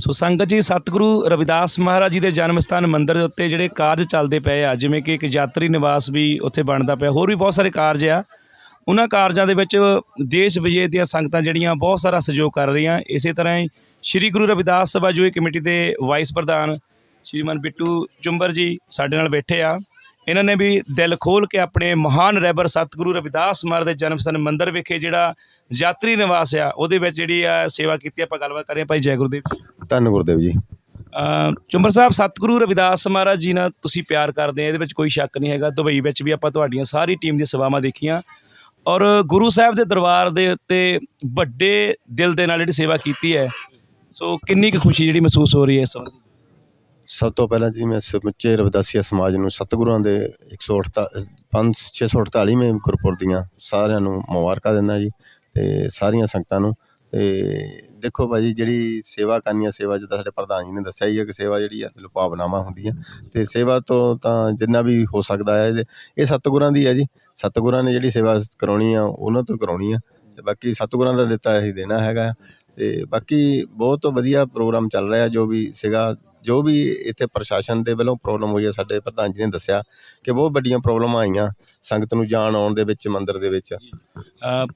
ਸੋ ਸੰਗਤ ਜੀ, ਸਤਿਗੁਰੂ ਰਵਿਦਾਸ ਮਹਾਰਾਜ ਜੀ ਦੇ ਜਨਮ ਸਥਾਨ ਮੰਦਿਰ ਦੇ ਉੱਤੇ ਜਿਹੜੇ ਕਾਰਜ ਚੱਲਦੇ ਪਏ ਆ, ਜਿਵੇਂ ਕਿ ਇੱਕ ਯਾਤਰੀ ਨਿਵਾਸ ਵੀ ਉੱਥੇ ਬਣਦਾ ਪਿਆ, ਹੋਰ ਵੀ ਬਹੁਤ ਸਾਰੇ ਕਾਰਜ ਆ। ਉਹਨਾਂ ਕਾਰਜਾਂ ਦੇ ਵਿੱਚ ਦੇਸ਼ ਵਿਜੇ ਦੀਆਂ ਸੰਗਤਾਂ ਜਿਹੜੀਆਂ ਬਹੁਤ ਸਾਰਾ ਸਹਿਯੋਗ ਕਰ ਰਹੀਆਂ। ਇਸੇ ਤਰ੍ਹਾਂ ਹੀ ਸ੍ਰੀ ਗੁਰੂ ਰਵਿਦਾਸ ਸਭਾ ਜੋਈ ਕਮੇਟੀ ਦੇ ਵਾਈਸ ਪ੍ਰਧਾਨ ਸ਼੍ਰੀਮਾਨ ਬਿੱਟੂ ਚੁੰਬਰ ਜੀ ਸਾਡੇ ਨਾਲ ਬੈਠੇ ਆ। ਇਹਨਾਂ ਨੇ ਵੀ ਦਿਲ ਖੋਲ ਕੇ ਆਪਣੇ ਮਹਾਨ ਰਹਿਬਰ ਸਤਿਗੁਰੂ ਰਵਿਦਾਸ ਮਹਾਰਾਜ ਦੇ ਜਨਮ ਸਥਾਨ ਮੰਦਿਰ ਵਿਖੇ ਜਿਹੜਾ ਯਾਤਰੀ ਨਿਵਾਸ ਆ ਉਹਦੇ ਵਿੱਚ ਜਿਹੜੀ ਆ ਸੇਵਾ ਕੀਤੀ ਆਪਾਂ ਗੱਲਬਾਤ ਕਰੀਏ ਭਾਈ ਜੈ ਗੁਰਦੇਵ ਧੰਨ ਗੁਰਦੇਵ ਜੀ। ਅ, ਚੁੰਬਰ ਸਾਹਿਬ ਸਤਿਗੁਰੂ ਰਵਿਦਾਸ ਮਹਾਰਾਜ ਜੀ ਨਾਲ ਤੁਸੀਂ ਪਿਆਰ ਕਰਦੇ ਆ ਇਹਦੇ ਵਿੱਚ ਕੋਈ ਸ਼ੱਕ ਨਹੀਂ ਹੈਗਾ। ਦੁਬਈ ਵਿੱਚ ਵੀ ਆਪਾਂ ਤੁਹਾਡੀਆਂ ਸਾਰੀ ਟੀਮ ਦੀਆਂ ਸੇਵਾਵਾਂ ਦੇਖੀਆਂ। ਔਰ ਗੁਰੂ ਸਾਹਿਬ ਦੇ ਦਰਬਾਰ ਦੇ ਉੱਤੇ ਵੱਡੇ ਦਿਲ ਦੇ ਨਾਲ ਜਿਹੜੀ ਸੇਵਾ ਕੀਤੀ ਹੈ ਸੋ ਕਿੰਨੀ ਕੁ ਖੁਸ਼ੀ ਜਿਹੜੀ ਮਹਿਸੂਸ ਹੋ ਰਹੀ ਹੈ ਇਸ ਵਕਤ ਸਭ ਤੋਂ ਪਹਿਲਾਂ ਜੀ ਮੈਂ ਸਮੁੱਚੇ ਰਵਿਦਾਸੀਆ ਸਮਾਜ ਨੂੰ ਸਤਿਗੁਰਾਂ ਦੇ 148 5 648ਵੇਂ ਗੁਰਪੁਰਬ ਦੀਆਂ ਸਾਰਿਆਂ ਨੂੰ ਮੁਬਾਰਕਾਂ ਦਿੰਦਾ ਜੀ ਤੇ ਸਾਰੀਆਂ ਸੰਗਤਾਂ ਨੂੰ ਤੇ ਦੇਖੋ ਭਾਜੀ ਜਿਹੜੀ ਸੇਵਾ ਕਰਨੀ ਆ, ਸੇਵਾ ਜਿੱਦਾਂ ਸਾਡੇ ਪ੍ਰਧਾਨ ਜੀ ਨੇ ਦੱਸਿਆ ਹੀ ਹੈ ਕਿ ਸੇਵਾ ਜਿਹੜੀ ਆ ਦਿਲ ਭਾਵਨਾਵਾਂ ਹੁੰਦੀਆਂ ਤੇ ਸੇਵਾ ਤੋਂ ਤਾਂ ਜਿੰਨਾ ਵੀ ਹੋ ਸਕਦਾ ਹੈ ਇਹ- ਸਤਿਗੁਰਾਂ ਦੀ ਹੈ ਜੀ। ਸਤਿਗੁਰਾਂ ਨੇ ਜਿਹੜੀ ਸੇਵਾ ਕਰਾਉਣੀ ਆ, ਉਹਨਾਂ ਤੋਂ ਕਰਾਉਣੀ ਆ ਤੇ ਬਾਕੀ ਸਤਿਗੁਰਾਂ ਦਾ ਦਿੱਤਾ ਇਹੀ ਦੇਣਾ ਹੈਗਾ। ਅਤੇ ਬਾਕੀ ਬਹੁਤ ਵਧੀਆ ਪ੍ਰੋਗਰਾਮ ਚੱਲ ਰਿਹਾ ਜੋ ਵੀ ਸੀਗਾ, ਜੋ ਵੀ ਇੱਥੇ ਪ੍ਰਸ਼ਾਸਨ ਦੇ ਵੱਲੋਂ ਪ੍ਰੋਬਲਮ ਹੋਈ ਹੈ ਸਾਡੇ ਪ੍ਰਧਾਨ ਜੀ ਨੇ ਦੱਸਿਆ ਕਿ ਬਹੁਤ ਵੱਡੀਆਂ ਪ੍ਰੋਬਲਮਾਂ ਆਈਆਂ ਸੰਗਤ ਨੂੰ ਜਾਣ ਆਉਣ ਦੇ ਵਿੱਚ, ਮੰਦਿਰ ਦੇ ਵਿੱਚ।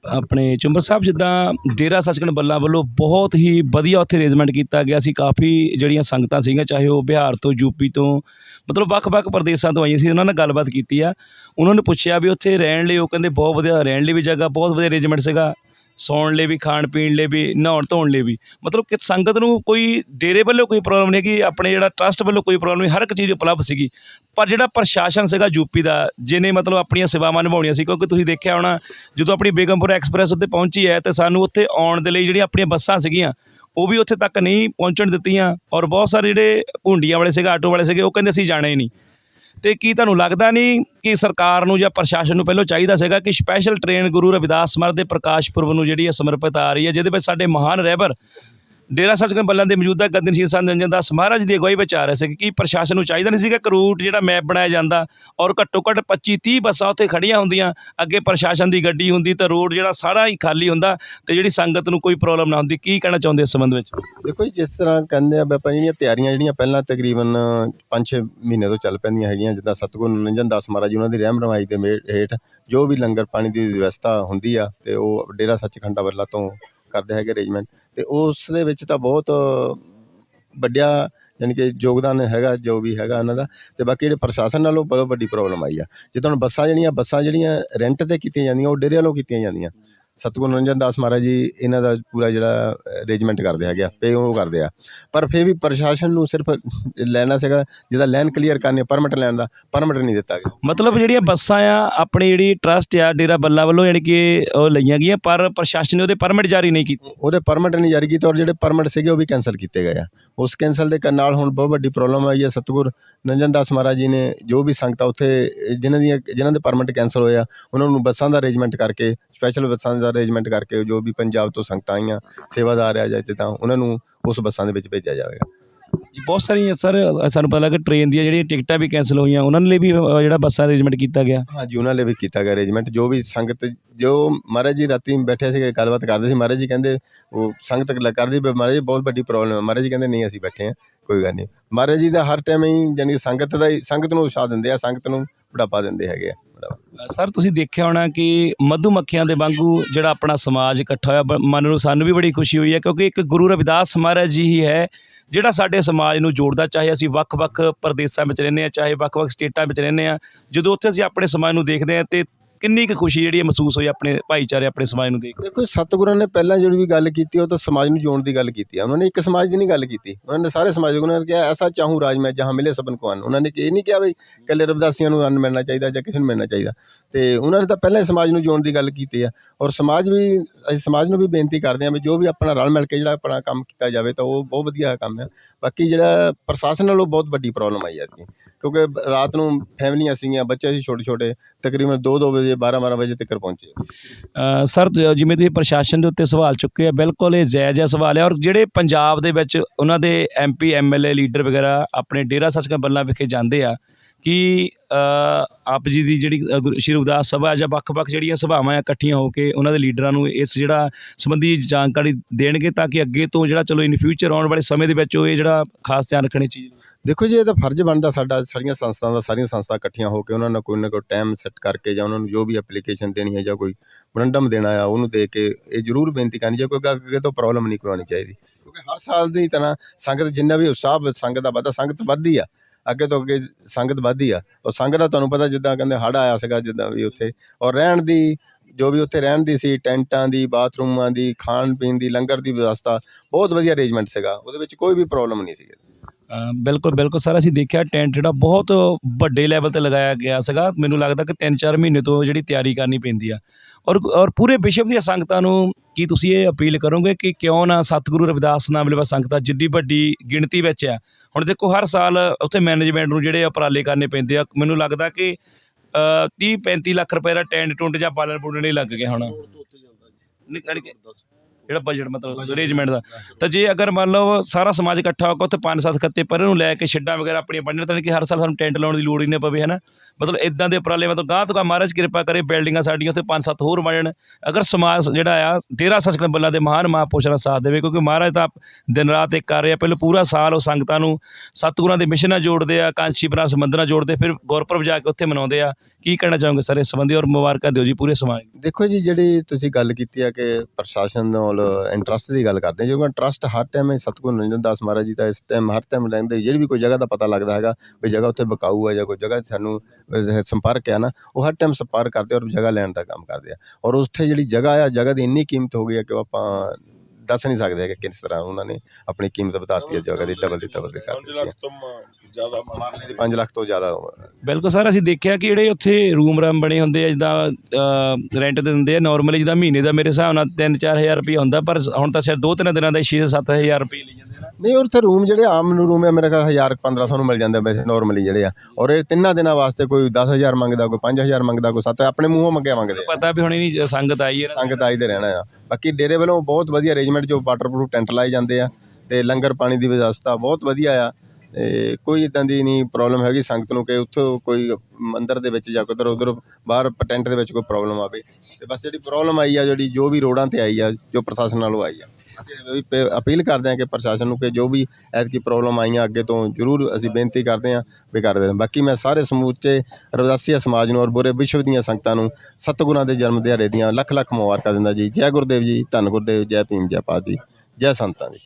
ਆਪਣੇ ਚੁੰਬਰ ਸਾਹਿਬ ਜਿੱਦਾਂ ਡੇਰਾ ਸੱਚਖੰਡ ਬੱਲਾ ਵੱਲੋਂ ਬਹੁਤ ਹੀ ਵਧੀਆ ਉੱਥੇ ਅਰੇਂਜਮੈਂਟ ਕੀਤਾ ਗਿਆ ਸੀ। ਕਾਫੀ ਜਿਹੜੀਆਂ ਸੰਗਤਾਂ ਸੀਗੀਆਂ, ਚਾਹੇ ਉਹ ਬਿਹਾਰ ਤੋਂ ਯੂਪੀ ਤੋਂ, ਮਤਲਬ ਵੱਖ-ਵੱਖ ਪ੍ਰਦੇਸ਼ਾਂ ਤੋਂ ਆਈਆਂ ਸੀ। ਉਹਨਾਂ ਨਾਲ ਗੱਲਬਾਤ ਕੀਤੀ ਆ। ਉਹਨਾਂ ਨੂੰ ਪੁੱਛਿਆ ਵੀ ਉੱਥੇ ਰਹਿਣ ਲਈ, ਉਹ ਕਹਿੰਦੇ ਬਹੁਤ ਵਧੀਆ ਰਹਿਣ ਲਈ ਵੀ ਜਗ੍ਹਾ, ਬਹੁਤ ਵਧੀਆ ਅਰੇਂਜਮੈਂਟ ਸੀਗਾ। ਸੌਣ ਲਈ ਵੀ, ਖਾਣ ਪੀਣ ਲਈ ਵੀ, ਨਹਾਉਣ ਧੋਣ ਲਈ ਵੀ। ਮਤਲਬ ਕਿ ਸੰਗਤ ਨੂੰ ਕੋਈ ਡੇਰੇ ਵੱਲੋਂ ਕੋਈ ਪ੍ਰੋਬਲਮ ਨਹੀਂ ਕਿ ਆਪਣੇ ਜਿਹੜਾ ਟਰਸਟ ਵੱਲੋਂ ਕੋਈ ਪ੍ਰੋਬਲਮ ਨਹੀਂ, ਹਰ ਇੱਕ ਚੀਜ਼ ਉਪਲਬਧ ਸੀਗੀ। ਪਰ ਜਿਹੜਾ ਪ੍ਰਸ਼ਾਸਨ ਸੀਗਾ ਯੂਪੀ ਦਾ, ਜਿਹਨੇ ਮਤਲਬ ਆਪਣੀਆਂ ਸੇਵਾਵਾਂ ਨਿਭਾਉਣੀਆਂ ਸੀ, ਕਿਉਂਕਿ ਤੁਸੀਂ ਦੇਖਿਆ ਹੋਣਾ, ਜਦੋਂ ਆਪਣੀ ਬੇਗਮਪੁਰ ਐਕਸਪ੍ਰੈਸ ਉੱਤੇ ਪਹੁੰਚੀ ਹੈ, ਤੇ ਸਾਨੂੰ ਉੱਥੇ ਆਉਣ ਦੇ ਲਈ ਜਿਹੜੀਆਂ ਆਪਣੀਆਂ ਬੱਸਾਂ ਸੀਗੀਆਂ, ਉਹ ਵੀ ਉੱਥੇ ਤੱਕ ਨਹੀਂ ਪਹੁੰਚਣ ਦਿੱਤੀਆਂ। ਔਰ ਬਹੁਤ ਸਾਰੇ ਜਿਹੜੇ ਭੁੰਡੀਆਂ ਵਾਲੇ ਸੀਗੇ, ਆਟੋ ਵਾਲੇ ਸੀਗੇ, ਉਹ ਕਹਿੰਦੇ ਅਸੀਂ ਜਾਣਾ ਹੀ ਨਹੀਂ। ਤੇ ਕੀ ਤੁਹਾਨੂੰ ਲੱਗਦਾ ਨਹੀਂ ਕਿ ਸਰਕਾਰ ਨੂੰ ਜਾਂ ਪ੍ਰਸ਼ਾਸਨ ਨੂੰ ਪਹਿਲਾਂ ਚਾਹੀਦਾ ਸੀਗਾ ਕਿ ਸਪੈਸ਼ਲ ਟ੍ਰੇਨ ਗੁਰੂ ਰਵਿਦਾਸ ਮਹਾਰਾਜ ਦੇ ਪ੍ਰਕਾਸ਼ ਪੁਰਬ ਨੂੰ ਜਿਹੜੀ ਹੈ ਸਮਰਪਿਤ ਆ ਰਹੀ ਹੈ, ਜਿਹਦੇ ਵਿੱਚ ਸਾਡੇ ਮਹਾਨ ਰਹਿਬਰ ਡੇਰਾ ਸੱਚਖੰਡ ਬੱਲਾਂ ਦੇ ਮੌਜੂਦਾ ਗਦਨਸ਼ੀਲ ਸੰਤ ਨਿਰੰਜਨ ਦਾਸ ਮਹਾਰਾਜ ਦੀ ਅਗਵਾਈ ਵਿੱਚ ਆ ਰਿਹਾ ਸੀ ਕਿ ਪ੍ਰਸ਼ਾਸਨ ਨੂੰ ਚਾਹੀਦਾ ਨਹੀਂ ਸੀਗਾ ਕਿ ਰੂਟ ਜਿਹੜਾ ਮੈਪ ਬਣਾਇਆ ਜਾਂਦਾ ਔਰ ਘੱਟੋ ਘੱਟ 25 30 ਬੱਸਾਂ ਉੱਥੇ ਖੜੀਆਂ ਹੁੰਦੀਆਂ, ਅੱਗੇ ਪ੍ਰਸ਼ਾਸਨ ਦੀ ਗੱਡੀ ਹੁੰਦੀ ਤਾਂ ਰੋਡ ਜਿਹੜਾ ਸਾਰਾ ਹੀ ਖਾਲੀ ਹੁੰਦਾ ਤੇ ਜਿਹੜੀ ਸੰਗਤ ਨੂੰ ਕੋਈ ਪ੍ਰੋਬਲਮ ਨਾ ਹੁੰਦੀ, ਕੀ ਕਹਿਣਾ ਚਾਹੁੰਦੇ ਇਸ ਸੰਬੰਧ ਵਿੱਚ? ਦੇਖੋ ਜੀ, ਜਿਸ ਤਰ੍ਹਾਂ ਕਹਿੰਦੇ ਆ ਆਪਾਂ ਜਿਹੜੀਆਂ ਤਿਆਰੀਆਂ ਜਿਹੜੀਆਂ ਪਹਿਲਾਂ ਤਕਰੀਬਨ 5-6 ਮਹੀਨੇ ਤੋਂ ਚੱਲ ਪੈਂਦੀਆਂ ਹੈਗੀਆਂ, ਜਿੱਦਾਂ ਸਤਿਗੁਰੂ ਨਿਰੰਜਨ ਦਾਸ ਮਹਾਰਾਜ ਜੀ ਉਹਨਾਂ ਦੀ ਰਹਿਮ ਰਵਾਈ ਦੇ ਹੇਠ ਜੋ ਵੀ ਲੰਗਰ ਪਾਣੀ ਦੀ ਵਿਵਸਥਾ ਹੁੰਦੀ ਆ ਤੇ ਉਹ ਡੇਰਾ ਸੱਚਖੰਡਾ ਵੱਲਾ ਤੋਂ ਕਰਦੇ ਹੈਗੇ ਅਰੇਂਜਮੈਂਟ ਅਤੇ ਉਸ ਦੇ ਵਿੱਚ ਤਾਂ ਬਹੁਤ ਵੱਡਾ ਯਾਨੀ ਕਿ ਯੋਗਦਾਨ ਹੈਗਾ, ਜੋ ਵੀ ਹੈਗਾ ਉਹਨਾਂ ਦਾ। ਅਤੇ ਬਾਕੀ ਜਿਹੜੇ ਪ੍ਰਸ਼ਾਸਨ ਨਾਲੋਂ ਬਹੁਤ ਵੱਡੀ ਪ੍ਰੋਬਲਮ ਆਈ ਆ। ਜਿੱਦਾਂ ਹੁਣ ਬੱਸਾਂ ਜਿਹੜੀਆਂ ਬੱਸਾਂ ਜਿਹੜੀਆਂ ਰੈਂਟ ਤੇ ਕੀਤੀਆਂ ਜਾਂਦੀਆਂ, ਉਹ ਡੇਰੇ ਵੱਲੋਂ ਕੀਤੀਆਂ ਜਾਂਦੀਆਂ। ਸਤਿਗੁਰੂ ਨਿਰੰਜਨ ਦਾਸ ਮਹਾਰਾਜ ਜੀ ਇਹਨਾਂ ਦਾ ਪੂਰਾ ਜਿਹੜਾ ਅਰੇਂਜਮੈਂਟ ਕਰਦੇ ਹੈਗੇ ਆ ਪੇ ਉਹ ਕਰਦੇ ਆ। ਪਰ ਫਿਰ ਵੀ ਪ੍ਰਸ਼ਾਸਨ ਨੂੰ ਸਿਰਫ ਲੈਣਾ ਸੀਗਾ ਜਿਹਦਾ ਲੈਨ ਕਲੀਅਰ ਕਰਨੀ ਪਰਮਿਟ ਲੈਣ ਦਾ ਪਰਮਿਟ ਨਹੀਂ ਦਿੱਤਾ ਗਿਆ। ਮਤਲਬ ਜਿਹੜੀਆਂ ਬੱਸਾਂ ਆ ਆਪਣੀ ਜਿਹੜੀ ਟਰਸਟ ਆ ਡੇਰਾ ਬੱਲਾ ਵੱਲੋਂ ਯਾਨੀ ਕਿ ਉਹ ਲਈਆਂ ਗਈਆਂ ਪਰ ਪ੍ਰਸ਼ਾਸਨ ਨੇ ਉਹਦੇ ਪਰਮਿਟ ਜਾਰੀ ਨਹੀਂ ਕੀਤੇ। ਉਹਦੇ ਪਰਮਿਟ ਨਹੀਂ ਜਾਰੀ ਕੀਤੇ ਔਰ ਜਿਹੜੇ ਪਰਮਿਟ ਸੀਗੇ ਉਹ ਵੀ ਕੈਨਸਲ ਕੀਤੇ ਗਏ ਆ। ਉਸ ਕੈਨਸਲ ਦੇ ਨਾਲ ਹੁਣ ਬਹੁਤ ਵੱਡੀ ਪ੍ਰੋਬਲਮ ਆਈ ਹੈ ਸਤਿਗੁਰ ਨਿਰੰਜਨ ਦਾਸ ਮਹਾਰਾਜ ਜੀ ਨੇ ਜੋ ਵੀ ਸੰਗਤਾਂ ਉੱਥੇ ਜਿਨ੍ਹਾਂ ਦੀਆਂ ਜਿਨ੍ਹਾਂ ਦੇ ਪਰਮਿਟ ਕੈਨਸਲ ਹੋਏ ਆ ਉਹਨਾਂ ਨੂੰ ਬੱਸਾਂ ਦਾ ਅਰੇਂਜਮੈਂਟ ਕਰਕੇ ਸਪੈਸ਼ਲ ਬੱਸਾਂ ਦਾ ਅਰੇਂਜਮੈਂਟ ਕਰਕੇ ਜੋ ਵੀ ਪੰਜਾਬ ਤੋਂ ਸੰਗਤਾਂ ਆਈਆਂ ਸੇਵਾਦਾਰ ਆ ਜਾਂ ਜਿੱਦਾਂ ਉਹਨਾਂ ਨੂੰ ਉਸ ਬੱਸਾਂ ਦੇ ਵਿੱਚ ਭੇਜਿਆ ਜਾਵੇਗਾ। ਜੀ ਬਹੁਤ ਸਾਰੀਆਂ ਸਰ ਸਾਨੂੰ ਪਤਾ ਲੱਗਾ ਟ੍ਰੇਨ ਦੀਆਂ ਜਿਹੜੀਆਂ ਟਿਕਟਾਂ ਵੀ ਕੈਂਸਲ ਹੋਈਆਂ ਉਹਨਾਂ ਲਈ ਵੀ ਅ, ਜਿਹੜਾ ਬੱਸਾਂ ਅਰੇਂਜਮੈਂਟ ਕੀਤਾ ਗਿਆ। ਹਾਂਜੀ ਉਹਨਾਂ ਲਈ ਵੀ ਕੀਤਾ ਗਿਆ ਅਰੇਂਜਮੈਂਟ ਜੋ ਵੀ ਸੰਗਤ ਜੋ ਮਹਾਰਾਜ ਜੀ ਰਾਤੀ ਬੈਠੇ ਸੀਗੇ ਗੱਲਬਾਤ ਕਰਦੇ ਸੀ ਮਹਾਰਾਜ ਜੀ ਕਹਿੰਦੇ ਉਹ ਸੰਗਤ ਗੱਲ ਕਰਦੀ ਵੀ ਮਹਾਰਾਜ ਜੀ ਬਹੁਤ ਵੱਡੀ ਪ੍ਰੋਬਲਮ ਹੈ। ਮਹਾਰਾਜ ਜੀ ਕਹਿੰਦੇ ਨਹੀਂ ਅਸੀਂ ਬੈਠੇ ਹਾਂ ਕੋਈ ਗੱਲ ਨਹੀਂ। ਮਹਾਰਾਜ ਜੀ ਦਾ ਹਰ ਟਾਈਮ ਹੀ ਯਾਨੀ ਸੰਗਤ ਦਾ ਹੀ ਸੰਗਤ ਨੂੰ ਉਤਸ਼ਾਹ ਦਿੰਦੇ ਆ ਸੰਗਤ ਨੂੰ ਬੜਾਪਾ ਦਿੰਦੇ ਹੈਗੇ ਆ ਸਰ, ਤੁਸੀਂ ਦੇਖਿਆ ਹੋਣਾ ਕਿ ਮਧੂਮੱਖੀਆਂ ਦੇ ਵਾਂਗੂ ਜਿਹੜਾ ਆਪਣਾ ਸਮਾਜ ਇਕੱਠਾ ਹੋਇਆ, ਬ- ਮਨ ਨੂੰ ਸਾਨੂੰ ਵੀ ਬੜੀ ਖੁਸ਼ੀ ਹੋਈ ਹੈ, ਕਿਉਂਕਿ ਇੱਕ ਗੁਰੂ ਰਵਿਦਾਸ ਮਹਾਰਾਜ ਜੀ ਹੀ ਹੈ, ਜਿਹੜਾ ਸਾਡੇ ਸਮਾਜ ਨੂੰ ਜੋੜਦਾ, ਚਾਹੇ ਅਸੀਂ ਵੱਖ-ਵੱਖ ਪ੍ਰਦੇਸ਼ਾਂ ਵਿੱਚ ਰਹਿੰਦੇ ਹਾਂ, ਚਾਹੇ ਵੱਖ-ਵੱਖ ਸਟੇਟਾਂ ਵਿੱਚ ਰਹਿੰਦੇ ਹਾਂ, ਜਦੋਂ ਉੱਥੇ ਅਸੀਂ ਆਪਣੇ ਸਮਾਜ ਨੂੰ ਦੇਖਦੇ ਹਾਂ ਤੇ ਕਿੰਨੀ ਕੁ ਖੁਸ਼ੀ ਜਿਹੜੀ ਹੈ ਮਹਿਸੂਸ ਹੋਈ ਆਪਣੇ ਭਾਈਚਾਰੇ, ਆਪਣੇ ਸਮਾਜ ਨੂੰ ਦੇਖ ਕੇ। ਦੇਖੋ, ਸਤਿਗੁਰਾਂ ਨੇ ਪਹਿਲਾਂ ਜਿਹੜੀ ਵੀ ਗੱਲ ਕੀਤੀ, ਉਹ ਤਾਂ ਸਮਾਜ ਨੂੰ ਜੋੜਨ ਦੀ ਗੱਲ ਕੀਤੀ ਆ। ਉਹਨਾਂ ਨੇ ਇੱਕ ਸਮਾਜ ਦੀ ਨਹੀਂ ਗੱਲ ਕੀਤੀ। ਉਹਨਾਂ ਨੇ ਸਾਰੇ ਸਮਾਜ ਉਹਨਾਂ ਨੇ ਕਿਹਾ, ਐਸਾ ਚਾਹੂੰ ਰਾਜ ਮੈਂ, ਜਹਾਂ ਮਿਲੇ ਸਭਨ ਕੋ ਅੰਨ ਉਹਨਾਂ ਨੇ ਇਹ ਨਹੀਂ ਕਿਹਾ ਵੀ ਇਕੱਲੇ ਰਵਿਦਾਸੀਆਂ ਨੂੰ ਅੰਨ ਮਿਲਣਾ ਚਾਹੀਦਾ ਜਾਂ ਕਿਸੇ ਨੂੰ ਮਿਲਣਾ ਚਾਹੀਦਾ। ਤੇ ਉਹਨਾਂ ਨੇ ਤਾਂ ਪਹਿਲਾਂ ਹੀ ਸਮਾਜ ਨੂੰ ਜੋੜਨ ਦੀ ਗੱਲ ਕੀਤੀ ਆ। ਔਰ ਸਮਾਜ ਵੀ, ਅਸੀਂ ਸਮਾਜ ਨੂੰ ਵੀ ਬੇਨਤੀ ਕਰਦੇ ਹਾਂ ਵੀ ਜੋ ਵੀ ਆਪਣਾ ਰਲ ਮਿਲ ਕੇ ਜਿਹੜਾ ਆਪਣਾ ਕੰਮ ਕੀਤਾ ਜਾਵੇ, ਤਾਂ ਉਹ ਬਹੁਤ ਵਧੀਆ ਕੰਮ ਆ। ਬਾਕੀ ਜਿਹੜਾ ਪ੍ਰਸ਼ਾਸਨ ਨਾਲੋਂ ਬਹੁਤ ਵੱਡੀ ਪ੍ਰੋਬਲਮ ਆਈ ਹੈ ਕਿਉਂਕਿ ਰਾਤ ਨੂੰ ਫੈਮਲੀਆਂ ਸੀਗੀਆਂ, ਬੱਚੇ ਸੀ ਛੋਟੇ ਛੋਟੇ ਤਕਰੀਬਨ 2-2 ਵਜੇ 12-12 ਵਜੇ ਤੱਕ ਪਹੁੰਚੇ। ਅ, ਸਰ ਜ- ਜਿਵੇਂ ਤੁਸੀਂ ਪ੍ਰਸ਼ਾਸਨ ਦੇ ਉੱਤੇ ਸਵਾਲ ਚੁੱਕੇ ਆ ਬਿਲਕੁਲ ਇਹ ਜਾਇਜ਼ ਜਿਹਾ ਸਵਾਲ ਹੈ ਔਰ ਜਿਹੜੇ ਪੰਜਾਬ ਦੇ ਵਿੱਚ ਉਹਨਾਂ ਦੇ ਐਮਪੀ ਐਮਐਲਏ ਲੀਡਰ ਵਗੈਰਾ ਆਪਣੇ ਡੇਰਾ ਸੱਚਖੰਡ ਬੱਲਾ ਵਿਖੇ ਜਾਂਦੇ ਆ ਕਿ ਆਪ ਜੀ ਦੀ ਜਿਹੜੀ ਸ਼੍ਰੀ ਰਵਿਦਾਸ ਸਭਾ ਜਾਂ ਵੱਖ-ਵੱਖ ਜਿਹੜੀਆਂ ਸਭਾਵਾਂ ਆ ਇਕੱਠੀਆਂ ਹੋ ਕੇ ਉਹਨਾਂ ਦੇ ਲੀਡਰਾਂ ਨੂੰ ਇਸ ਜਿਹੜਾ ਸੰਬੰਧੀ ਜਾਣਕਾਰੀ ਦੇਣਗੇ ਤਾਂ ਕਿ ਅੱਗੇ ਤੋਂ ਜਿਹੜਾ, ਚਲੋ ਇਨ ਫਿਊਚਰ ਆਉਣ ਵਾਲੇ ਸਮੇਂ ਦੇ ਵਿੱਚ ਉਹ ਇਹ ਜਿਹੜਾ ਖਾਸ ਧਿਆਨ ਰੱਖਣੀ ਚੀਜ਼ ਦੇਖੋ ਜੀ, ਇਹ ਤਾਂ ਫਰਜ਼ ਬਣਦਾ ਸਾਡਾ, ਸਾਰੀਆਂ ਸੰਸਥਾਵਾਂ ਦਾ, ਸਾਰੀਆਂ ਸੰਸਥਾ ਇਕੱਠੀਆਂ ਹੋ ਕੇ ਉਹਨਾਂ ਨਾਲ ਕੋਈ ਨਾ ਕੋਈ ਟਾਈਮ ਸੈੱਟ ਕਰਕੇ ਜਾਂ ਉਹਨਾਂ ਨੂੰ ਜੋ ਵੀ ਐਪਲੀਕੇਸ਼ਨ ਦੇਣੀ ਹੈ ਜਾਂ ਕੋਈ ਮਨੰਡਮ ਦੇਣਾ ਆ, ਉਹਨੂੰ ਦੇ ਕੇ ਇਹ ਜ਼ਰੂਰ ਬੇਨਤੀ ਕਰਨੀ ਜੇ ਕੋਈ ਅੱਗੇ- ਤੋਂ ਪ੍ਰੋਬਲਮ ਨਹੀਂ ਕੋਈ ਆਉਣੀ ਚਾਹੀਦੀ। ਕਿਉਂਕਿ ਹਰ ਸਾਲ ਦੀ ਤਰ੍ਹਾਂ ਸੰਗਤ ਜਿੰਨਾ ਵੀ ਉਤਸ਼ਾਹ, ਸੰਗਤ ਦਾ ਵੱਧਦਾ ਸੰਗਤ ਵੱਧਦੀ ਆ। ਅੱਗੇ ਤੋਂ ਅੱਗੇ ਸੰਗਤ ਵੱਧਦੀ ਆ। ਉਹ ਸੰਗਤ ਦਾ ਤੁਹਾਨੂੰ ਪਤਾ ਜਿੱਦਾਂ ਕਹਿੰਦੇ ਹੜ੍ਹ ਆਇਆ ਸੀਗਾ ਜਿੱਦਾਂ ਵੀ ਉੱਥੇ। ਔਰ ਰਹਿਣ ਦੀ, ਜੋ ਵੀ ਉੱਥੇ ਰਹਿਣ ਦੀ ਸੀ, ਟੈਂਟਾਂ ਦੀ, ਬਾਥਰੂਮਾਂ ਦੀ ਖਾਣ ਪੀਣ ਦੀ, ਲੰਗਰ ਦੀ ਵਿਵਸਥਾ ਬਹੁਤ ਵਧੀਆ ਅਰੇਂਜਮੈਂਟ ਸੀਗਾ। ਉਹਦੇ ਵਿੱਚ ਕੋਈ ਵੀ ਪ੍ਰੋਬਲਮ ਨਹੀਂ ਸੀ ਬਿਲਕੁਲ ਬਿਲਕੁਲ ਸਰ ਅਸੀਂ ਦੇਖਿਆ ਟੈਂਟ ਜਿਹੜਾ ਬਹੁਤ ਵੱਡੇ ਲੈਵਲ ਤੇ ਲਗਾਇਆ ਗਿਆ ਸੀਗਾ। ਮੈਨੂੰ ਲੱਗਦਾ ਕਿ 3-4 ਮਹੀਨੇ ਤੋਂ ਜਿਹੜੀ ਤਿਆਰੀ ਕਰਨੀ ਪੈਂਦੀ ਆ। ਔਰ ਔਰ ਪੂਰੇ ਵਿਸ਼ਵ ਦੀਆਂ ਸੰਗਤਾਂ ਨੂੰ ਕੀ ਤੁਸੀਂ ਇਹ ਅਪੀਲ ਕਰੋਗੇ ਕਿ ਕਿਉਂ ਨਾ ਸਤਿਗੁਰੂ ਰਵਿਦਾਸ ਨਾਮ ਲੈਵਾ ਸੰਗਤਾਂ ਜਿੱਡੀ ਵੱਡੀ ਗਿਣਤੀ ਵਿੱਚ ਆ। ਹੁਣ ਦੇਖੋ ਹਰ ਸਾਲ ਉੱਥੇ ਮੈਨੇਜਮੈਂਟ ਨੂੰ ਜਿਹੜੇ ਉਪਰਾਲੇ ਕਰਨੇ ਪੈਂਦੇ ਆ। ਮੈਨੂੰ ਲੱਗਦਾ ਕਿ 30-35 ਲੱਖ ਰੁਪਏ ਦਾ ਟੈਂਟ ਟੁੰਟ ਜਾਂ ਪਾਲਣ ਪੂਲਣ ਲਈ ਲੱਗ ਗਿਆ ਹੋਣਾ। ਨਿਕਲ ਕੇ ਜਿਹੜਾ ਬਜਟ ਮਤਲਬ ਅਰੇਂਜਮੈਂਟ ਦਾ। ਤਾਂ ਜੇ ਅਗਰ ਮੰਨ ਲਓ ਸਾਰਾ ਸਮਾਜ ਇਕੱਠਾ ਹੋ ਕੇ ਉੱਥੇ ਪੰਜ ਸੱਤ ਖੱਤੇ ਪਰੇ ਨੂੰ ਲੈ ਕੇ ਛੱਡਾਂ ਵਗੈਰਾ ਆਪਣੀਆਂ ਬੰਨਣ ਤਾਂ ਕਿ ਹਰ ਸਾਲ ਸਾਨੂੰ ਟੈਂਟ ਲਾਉਣ ਦੀ ਲੋੜ ਹੀ ਨਾ ਪਵੇ ਹਨਾ? ਮਤਲਬ ਇਦਾਂ ਦੇ ਉਪਰਾਲੇ ਮਤਲਬ ਗਾਹ ਤੋਂ ਗਾਹ ਮਹਾਰਾਜ ਕਿਰਪਾ ਕਰੇ ਬਿਲਡਿੰਗਾਂ ਸਾਡੀਆਂ ਉੱਥੇ ਪੰਜ ਸੱਤ ਹੋਰ ਬਣਨ। ਅਗਰ ਸਮਾਜ ਜਿਹੜਾ ਆ ਡੇਰਾ ਸੱਚਖੰਡ ਬੱਲਾ ਦੇ ਮਹਾਨ ਮਹਾਂਪੁਰਸ਼ਾਂ ਦਾ ਸਾਥ ਦੇਵੇ ਕਿਉਂਕਿ ਮਹਾਰਾਜ ਤਾਂ ਦਿਨ ਰਾਤ ਇੱਕ ਕਰ ਰਿਹਾ ਪਹਿਲਾਂ ਪੂਰਾ ਸਾਲ ਉਹ ਸੰਗਤਾਂ ਨੂੰ ਸਤਿਗੁਰਾਂ ਦੇ ਮਿਸ਼ਨ ਨਾਲ ਜੋੜਦੇ ਆ ਕਾਂਸ਼ੀ ਬਰਾ ਸੰਬੰਧ ਨਾਲ ਜੋੜਦੇ ਫਿਰ ਗੁਰਪੁਰਬ ਜਾ ਕੇ ਉੱਥੇ ਮਨਾਉਂਦੇ ਆ। ਕੀ ਕਹਿਣਾ ਚਾਹੋਗੇ ਸਰ ਇਸ ਸੰਬੰਧੀ ਔਰ ਮੁਬਾਰਕਾਂ ਦਿਓ ਜੀ ਪੂਰੇ ਸਮਾਜ ਨੂੰ। ਦੇਖੋ ਜੀ ਜਿਹੜੀ ਤੁਸੀਂ ਗੱਲ ਕੀਤੀ ਆ ਕਿ ਪ੍ਰਸ਼ਾਸਨ ਨਾਲ ਇੰਟਰਸਟ ਦੀ ਗੱਲ ਕਰਦੇ ਹਾਂ, ਕਿਉਂਕਿ ਟਰਸਟ ਹਰ ਟਾਈਮ ਸਤਿਗੁਰੂ ਨਰਿੰਦਰ ਦਾਸ ਮਹਾਰਾਜ ਜੀ ਦਾ ਇਸ ਟਾਈਮ ਹਰ ਟਾਈਮ ਰਹਿੰਦੇ ਜਿਹੜੀ ਵੀ ਕੋਈ ਜਗ੍ਹਾ ਦਾ ਪਤਾ ਲੱਗਦਾ ਹੈਗਾ, ਵੀ ਜਗ੍ਹਾ ਉੱਥੇ ਬਕਾਊ ਹੈ ਜਾਂ ਕੋਈ ਜਗ੍ਹਾ ਸਾਨੂੰ ਸੰਪਰਕ ਹੈ ਨਾ, ਉਹ ਹਰ ਟਾਈਮ ਸੰਪਰਕ ਕਰਦੇ ਔਰ ਜਗ੍ਹਾ ਲੈਣ ਦਾ ਕੰਮ ਕਰਦੇ ਆ। ਔਰ ਉੱਥੇ ਜਿਹੜੀ ਜਗ੍ਹਾ ਆ, ਜਗ੍ਹਾ ਦੀ ਇੰਨੀ ਕੀਮਤ ਹੋ ਗਈ ਹੈ ਕਿ ਉਹ ਆਪਾਂ ਦੱਸ ਨਹੀਂ ਸਕਦੇ ਕਿ ਕਿਸ ਤਰ੍ਹਾਂ ਉਹਨਾਂ ਨੇ ਆਪਣੀ ਕੀਮਤ ਵਧਾਤੀ ਹੈ ਜਗ੍ਹਾ ਦੀ ਡਬਲ ਦੀ ਡਬਲ ਦੀ ਕਰ ਦਿੱਤੀ ਹੈ ਜ਼ਿਆਦਾ ਮਾਰਲੇ ਦੀ 5 ਲੱਖ ਤੋਂ ਜ਼ਿਆਦਾ ਬਿਲਕੁਲ ਸਰ ਅਸੀਂ ਦੇਖਿਆ ਕਿ ਜਿਹੜੇ ਉੱਥੇ ਰੂਮ ਰਾਮ ਬਣੇ ਹੁੰਦੇ ਆ ਜਿੱਦਾਂ ਰੈਂਟ ਤੇ ਦਿੰਦੇ ਆ ਨਾਰਮਲੀ ਜਿੱਦਾਂ ਮਹੀਨੇ ਦਾ ਮੇਰੇ ਹਿਸਾਬ ਨਾਲ 3-4000 ਰੁਪਏ ਹੁੰਦਾ ਪਰ ਹੁਣ ਤਾਂ ਸ਼ਾਇਦ 2-3 ਦਿਨਾਂ ਦਾ 6-7000 ਰੁਪਏ ਲਈ ਜਾਂਦੇ। ਨਹੀਂ ਉੱਥੇ ਰੂਮ ਜਿਹੜੇ ਆਮ ਰੂਮ ਹੈ ਮੇਰੇ ਖਿਆਲ 1000 1500 ਨੂੰ ਮਿਲ ਜਾਂਦੇ ਵੈਸੇ ਨਾਰਮਲੀ ਜਿਹੜੇ ਆ। ਔਰ ਇਹ ਤਿੰਨਾਂ ਦਿਨਾਂ ਵਾਸਤੇ ਕੋਈ 10000 ਮੰਗਦਾ ਕੋਈ 5000 ਮੰਗਦਾ ਕੋਈ 7 ਆਪਣੇ ਮੂੰਹੋਂ ਮੰਗਿਆ ਮੰਗਦੇ ਆ। ਪਤਾ ਵੀ ਹੁਣ ਨਹੀਂ ਸੰਗਤ ਆਈ ਹੈ। ਸੰਗਤ ਆਈ ਦੇ ਰਹਿਣਾ ਆ। ਬਾਕੀ ਡੇਰੇ ਵੱਲੋਂ ਬਹੁਤ ਵਧੀਆ ਅਰੇਂਜਮੈਂਟ ਜੋ ਵਾਟਰਪ੍ਰੂਫ ਟੈਂਟ ਲਾਏ ਜਾਂਦੇ ਆ ਤੇ ਲੰਗਰ ਪਾਣੀ ਦੀ ਵਿਵਸਥਾ ਬਹੁਤ ਵਧੀਆ ਆ। ਅਤੇ ਕੋਈ ਇੱਦਾਂ ਦੀ ਨਹੀਂ ਪ੍ਰੋਬਲਮ ਹੈਗੀ ਸੰਗਤ ਨੂੰ ਕਿ ਉੱਥੋਂ ਕੋਈ ਮੰਦਰ ਦੇ ਵਿੱਚ ਜਾਂ ਕਿੱਧਰ ਉਧਰ ਬਾਹਰ ਟੈਂਟ ਦੇ ਵਿੱਚ ਕੋਈ ਪ੍ਰੋਬਲਮ ਆਵੇ। ਅਤੇ ਬਸ ਜਿਹੜੀ ਪ੍ਰੋਬਲਮ ਆਈ ਆ, ਜਿਹੜੀ ਜੋ ਵੀ ਰੋਡਾਂ ਤੇ ਆਈ ਆ, ਜੋ ਪ੍ਰਸ਼ਾਸਨ ਨਾਲੋਂ ਆਈ ਆ। ਅਸੀਂ ਪ- ਅਪੀਲ ਕਰਦੇ ਹਾਂ ਕਿ ਪ੍ਰਸ਼ਾਸਨ ਨੂੰ ਕਿ ਜੋ ਵੀ ਐਤਕੀ ਪ੍ਰੋਬਲਮ ਆਈਆਂ ਅੱਗੇ ਤੋਂ ਜ਼ਰੂਰ ਅਸੀਂ ਬੇਨਤੀ ਕਰਦੇ ਹਾਂ ਵੀ ਕਰਦੇ ਬਾਕੀ ਮੈਂ ਸਾਰੇ ਸਮੂਚੇ ਰਵਿਦਾਸੀਆ ਸਮਾਜ ਨੂੰ ਔਰ ਬੁਰੇ ਵਿਸ਼ਵ ਦੀਆਂ ਸੰਗਤਾਂ ਨੂੰ ਸਤਿਗੁਰਾਂ ਦੇ ਜਨਮ ਦਿਹਾੜੇ ਦੀਆਂ ਲੱਖ ਲੱਖ ਮੁਬਾਰਕਾਂ ਦਿੰਦਾ ਜੀ। ਜੈ ਗੁਰਦੇਵ ਜੀ, ਧੰਨ ਗੁਰਦੇਵ, ਜੈ ਭੀਮ, ਜੈ ਪਾਦ ਜੀ, ਜੈ ਸੰਤਾਂ ਜੀ।